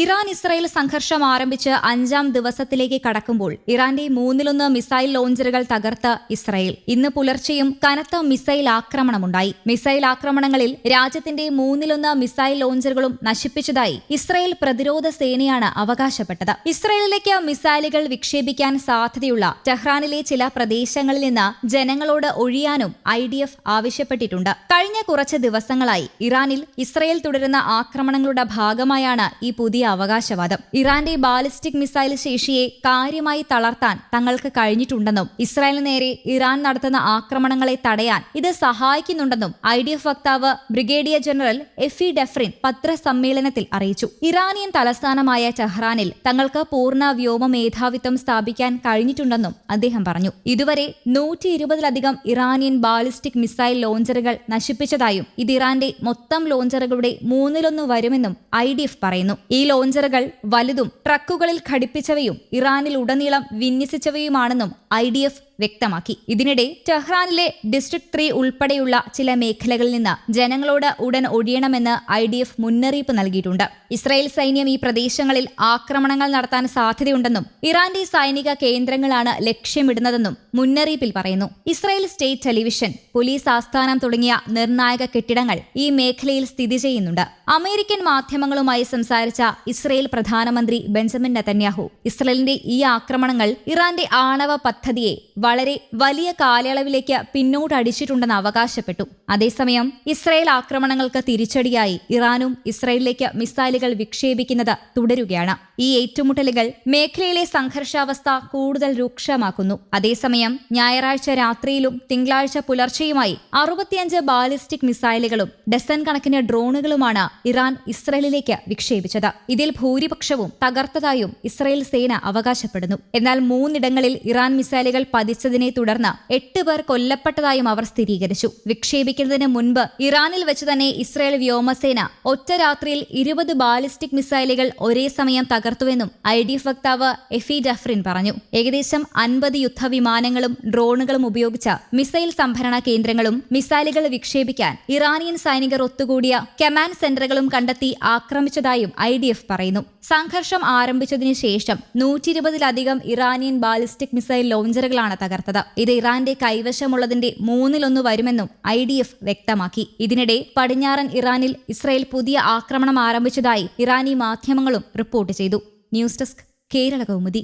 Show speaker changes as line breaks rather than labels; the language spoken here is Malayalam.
ഇറാൻ ഇസ്രായേൽ സംഘർഷം ആരംഭിച്ച് അഞ്ചാം ദിവസത്തിലേക്ക് കടക്കുമ്പോൾ ഇറാന്റെ മൂന്നിലൊന്ന് മിസൈൽ ലോഞ്ചറുകൾ തകർത്ത് ഇസ്രായേൽ. ഇന്ന് പുലർച്ചെയും കനത്ത മിസൈൽ ആക്രമണമുണ്ടായി. മിസൈൽ ആക്രമണങ്ങളിൽ രാജ്യത്തിന്റെ മൂന്നിലൊന്ന് മിസൈൽ ലോഞ്ചറുകളും നശിപ്പിച്ചതായി ഇസ്രായേൽ പ്രതിരോധ സേനയാണ് അവകാശപ്പെട്ടത്. ഇസ്രായേലിലേക്ക് മിസൈലുകൾ വിക്ഷേപിക്കാൻ സാധ്യതയുള്ള ടെഹ്റാനിലെ ചില പ്രദേശങ്ങളിൽ നിന്ന് ജനങ്ങളോട് ഒഴിയാനും ഐ ഡി എഫ് ആവശ്യപ്പെട്ടിട്ടുണ്ട്. കഴിഞ്ഞ കുറച്ച് ദിവസങ്ങളായി ഇറാനിൽ ഇസ്രായേൽ തുടരുന്ന ആക്രമണങ്ങളുടെ ഭാഗമായാണ് ഈ പുതിയ അവകാശവാദം. ഇറാന്റെ ബാലിസ്റ്റിക് മിസൈൽ ശേഷിയെ കാര്യമായി തളർത്താൻ തങ്ങൾക്ക് കഴിഞ്ഞിട്ടുണ്ടെന്നും ഇസ്രായേലിന് നേരെ ഇറാൻ നടത്തുന്ന ആക്രമണങ്ങളെ തടയാൻ ഇത് സഹായിക്കുന്നുണ്ടെന്നും ഐ ഡി എഫ് വക്താവ് brigadier general F E Defrin പത്രസമ്മേളനത്തിൽ അറിയിച്ചു. ഇറാനിയൻ തലസ്ഥാനമായ ടെഹ്റാനിൽ തങ്ങൾക്ക് പൂർണ വ്യോമ മേധാവിത്വം സ്ഥാപിക്കാൻ കഴിഞ്ഞിട്ടുണ്ടെന്നും അദ്ദേഹം പറഞ്ഞു. ഇതുവരെ നൂറ്റി ഇരുപതിലധികം ഇറാനിയൻ ബാലിസ്റ്റിക് മിസൈൽ ലോഞ്ചറുകൾ നശിപ്പിച്ചതായും ഇത് ഇറാന്റെ മൊത്തം ലോഞ്ചറുകളുടെ മൂന്നിലൊന്ന് വരുമെന്നും ഐ ഡി എഫ് പറയുന്നു. ഈ ലോഞ്ചറുകൾ വലുതും ട്രക്കുകളിൽ ഘടിപ്പിച്ചവയും ഇറാനിൽ ഉടനീളം വിന്യസിച്ചവയുമാണെന്നും ഐ വ്യക്തമാക്കി. ഇതിനിടെ ടെഹ്റാനിലെ ഡിസ്ട്രിക്ട് ത്രീ ഉൾപ്പെടെയുള്ള ചില മേഖലകളിൽ നിന്ന് ജനങ്ങളോട് ഉടൻ ഒഴിയണമെന്ന് ഐ ഡി എഫ് മുന്നറിയിപ്പ് നൽകിയിട്ടുണ്ട്. ഇസ്രായേൽ സൈന്യം ഈ പ്രദേശങ്ങളിൽ ആക്രമണങ്ങൾ നടത്താൻ സാധ്യതയുണ്ടെന്നും ഇറാന്റെ സൈനിക കേന്ദ്രങ്ങളാണ് ലക്ഷ്യമിടുന്നതെന്നും മുന്നറിയിപ്പിൽ പറയുന്നു. ഇസ്രായേൽ സ്റ്റേറ്റ് ടെലിവിഷൻ പോലീസ് ആസ്ഥാനം തുടങ്ങിയ നിർണായക കെട്ടിടങ്ങൾ ഈ മേഖലയിൽ സ്ഥിതി ചെയ്യുന്നുണ്ട്. അമേരിക്കൻ മാധ്യമങ്ങളുമായി സംസാരിച്ച ഇസ്രായേൽ പ്രധാനമന്ത്രി ബെഞ്ചമിൻ നെതന്യാഹു ഇസ്രായേലിന്റെ ഈ ആക്രമണങ്ങൾ ഇറാന്റെ ആണവ പദ്ധതിയെ വളരെ വലിയ കാലയളവിലേക്ക് പിന്നോട്ടടിച്ചിട്ടുണ്ടെന്ന് അവകാശപ്പെട്ടു. അതേസമയം ഇസ്രായേൽ ആക്രമണങ്ങൾക്ക് തിരിച്ചടിയായി ഇറാനും ഇസ്രായേലിലേക്ക് മിസൈലുകൾ വിക്ഷേപിക്കുന്നത് തുടരുകയാണ്. ഈ ഏറ്റുമുട്ടലുകൾ മേഖലയിലെ സംഘർഷാവസ്ഥ കൂടുതൽ രൂക്ഷമാക്കുന്നു. അതേസമയം ഞായറാഴ്ച രാത്രിയിലും തിങ്കളാഴ്ച പുലർച്ചെയുമായി അറുപത്തിയഞ്ച് ബാലിസ്റ്റിക് മിസൈലുകളും ഡസൻ കണക്കിന് ഡ്രോണുകളുമാണ് ഇറാൻ ഇസ്രയേലിലേക്ക് വിക്ഷേപിച്ചത്. ഇതിൽ ഭൂരിപക്ഷവും തകർത്തതായും ഇസ്രയേൽ സേന അവകാശപ്പെടുന്നു. എന്നാൽ മൂന്നിടങ്ങളിൽ ഇറാൻ മിസൈലുകൾ പതിച്ചതിനെ തുടർന്ന് എട്ട് പേർ കൊല്ലപ്പെട്ടതായും അവർ സ്ഥിരീകരിച്ചു. വിക്ഷേപിക്കുന്നതിന് മുൻപ് ഇറാനിൽ വെച്ച് തന്നെ ഇസ്രായേൽ വ്യോമസേന ഒറ്റ രാത്രിയിൽ ഇരുപത് ബാലിസ്റ്റിക് മിസൈലുകൾ ഒരേ സമയം തകർത്തുവെന്നും ഐ ഡി എഫ് വക്താവ് എഫി ഡഫ്രിൻ പറഞ്ഞു. ഏകദേശം അൻപത് യുദ്ധവിമാനങ്ങളും ഡ്രോണുകളും ഉപയോഗിച്ച മിസൈൽ സംഭരണ കേന്ദ്രങ്ങളും മിസൈലുകൾ വിക്ഷേപിക്കാൻ ഇറാനിയൻ സൈനികർ ഒത്തുകൂടിയ കമാൻഡ് സെന്ററുകളും കണ്ടെത്തി ആക്രമിച്ചതായും ഐ ഡി എഫ് പറയുന്നു. സംഘർഷം ആരംഭിച്ചതിനു ശേഷം നൂറ്റിരുപതിലധികം ഇറാനിയൻ ബാലിസ്റ്റിക് മിസൈൽ ലോഞ്ചറുകളാണ് തകർത്തത്. ഇത് ഇറാന്റെ കൈവശമുള്ളതിന്റെ മൂന്നിലൊന്ന് വരുമെന്നും ഐ ഡി എഫ് വ്യക്തമാക്കി. ഇതിനിടെ പടിഞ്ഞാറൻ ഇറാനിൽ ഇസ്രയേൽ പുതിയ ആക്രമണം ആരംഭിച്ചതായി ഇറാനി മാധ്യമങ്ങളും റിപ്പോർട്ട് ചെയ്തു. News desk Kerala Kaumudi.